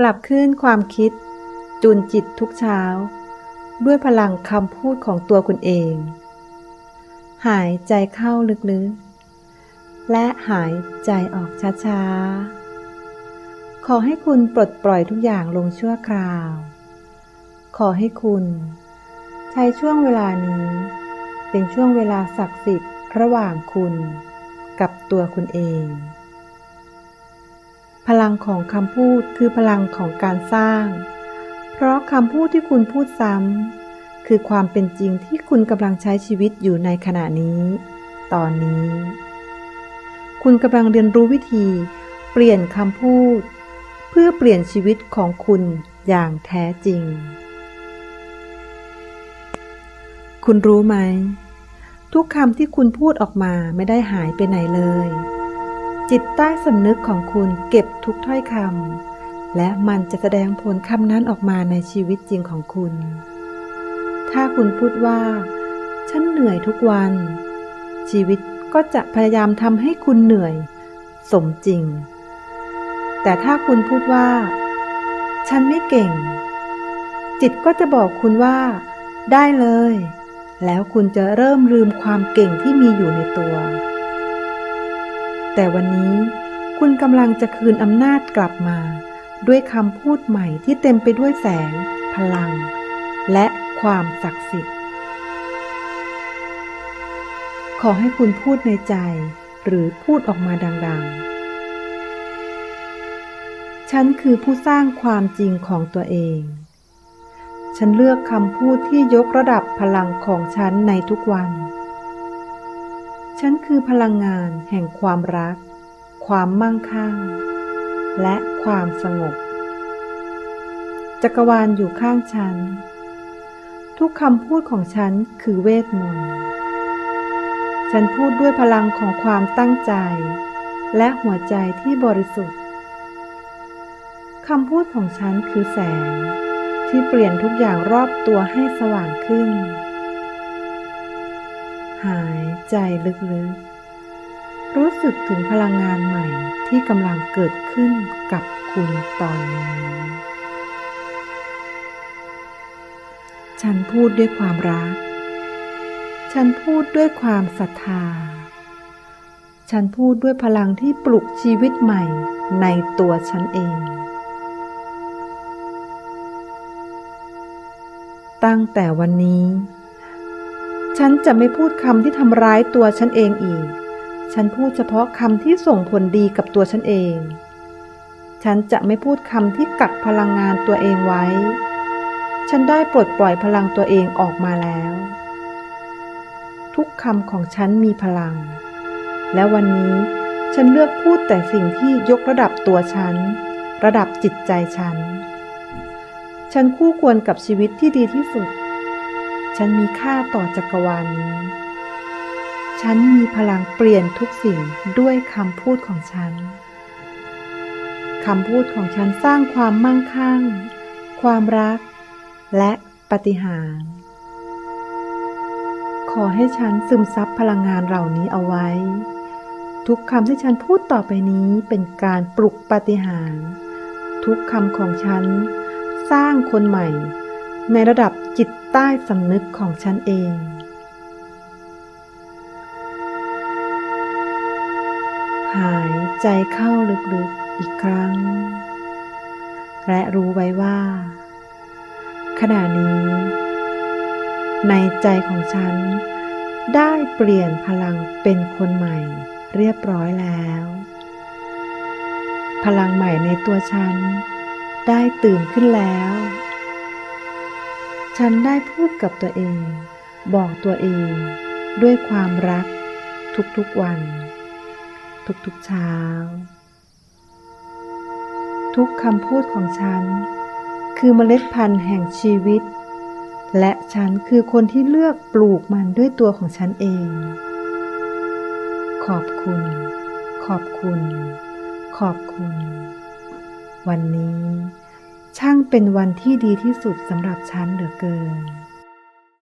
ปรับขึ้นความคิด จูนจิตทุกเช้า ด้วยพลังคำพูดของตัวคุณเอง หายใจเข้าลึกๆ และหายใจออกช้าๆ ขอให้คุณปลดปล่อยทุกอย่างลงชั่วคราว ขอให้คุณ ใช้ช่วงเวลานี้ เป็นช่วงเวลาศักดิ์สิทธิ์ระหว่างคุณ กับตัวคุณเอง พลังของคำพูดคือพลังของการสร้าง เพราะคำพูดที่คุณพูดซ้ำคือความเป็นจริงที่คุณกำลังใช้ชีวิตอยู่ในขณะนี้ ตอนนี้ คุณกำลังเรียนรู้วิธี เปลี่ยนคำพูด เพื่อเปลี่ยนชีวิตของคุณอย่างแท้จริง คุณรู้ไหม ทุกคำที่คุณพูดออกมาไม่ได้หายไปไหนเลย จิตใต้สำนึกของคุณเก็บทุกถ้อยคำและมันจะแสดงผลคำนั้นออกมาในชีวิตจริงของคุณ ถ้าคุณพูดว่า ฉันเหนื่อยทุกวัน ชีวิตก็จะพยายามทำให้คุณเหนื่อย สมจริง แต่ถ้าคุณพูดว่า ฉันไม่เก่ง จิตก็จะบอกคุณว่า ได้เลย แล้วคุณจะเริ่มลืมความเก่งที่มีอยู่ในตัว แต่วันนี้คุณกำลังจะคืนอำนาจกลับมา ด้วยคำพูดใหม่ที่เต็มไปด้วยแสง พลัง และความศักดิ์สิทธิ์ ขอให้คุณพูดในใจ หรือพูดออกมาดังๆ ฉันคือผู้สร้างความจริงของตัวเอง ฉันเลือกคำพูดที่ยกระดับพลังของฉันในทุกวัน ฉันคือพลังงานแห่งความรัก ความมั่งคั่ง และความสงบ จักรวาลอยู่ข้างฉัน ทุกคำพูดของฉันคือเวทมนต์ ฉันพูดด้วยพลังของความตั้งใจ และหัวใจที่บริสุทธิ์ คำพูดของฉันคือแสงที่เปลี่ยนทุกอย่างรอบตัวให้สว่างขึ้น หายใจลึกๆ รู้สึกถึงพลังงานใหม่ที่กำลังเกิดขึ้นกับคุณตอนนี้ ฉันพูดด้วยความรัก ฉันพูดด้วยความศรัทธา ฉันพูดด้วยพลังที่ปลุกชีวิตใหม่ในตัวฉันเอง ตั้งแต่วันนี้ ฉันจะไม่พูดคำที่ทำร้ายตัวฉันเองอีก ฉันพูดเฉพาะคำที่ส่งผลดีกับตัวฉันเอง ฉันจะไม่พูดคำที่กักพลังงานตัวเองไว้ ฉันได้ปลดปล่อยพลังตัวเองออกมาแล้ว ทุกคำของฉันมีพลัง และวันนี้ฉันเลือกพูดแต่สิ่งที่ยกระดับตัวฉัน ระดับจิตใจฉัน ฉันคู่ควรกับชีวิตที่ดีที่สุด ฉันมีค่าต่อจักรวาลนี้ ฉันมีพลังเปลี่ยนทุกสิ่งด้วยคำพูดของฉัน คำพูดของฉันสร้างความมั่งคั่ง ความรัก และปฏิหาร ขอให้ฉันซึมซับพลังงานเหล่านี้เอาไว้ ทุกคำที่ฉันพูดต่อไปนี้เป็นการปลุกปฏิหาร ทุกคำของฉันสร้างคนใหม่ ในระดับจิตใต้สำนึกของฉันเอง หายใจเข้าลึกๆอีกครั้ง และรู้ไว้ว่า ขณะนี้ ในใจของฉันได้เปลี่ยนพลังเป็นคนใหม่เรียบร้อยแล้ว พลังใหม่ในตัวฉันได้ตื่นขึ้นแล้ว ฉันได้พูดกับตัวเอง บอกตัวเอง ด้วยความรัก ทุกๆวัน ทุกๆเช้า ทุกคำพูดของฉัน คือเมล็ดพันธุ์แห่งชีวิต และฉันคือคนที่เลือกปลูกมันด้วยตัวของฉันเอง ขอบคุณ ขอบคุณ ขอบคุณ วันนี้ ช่างเป็นวันที่ดีที่สุดสำหรับฉันเหลือเกิน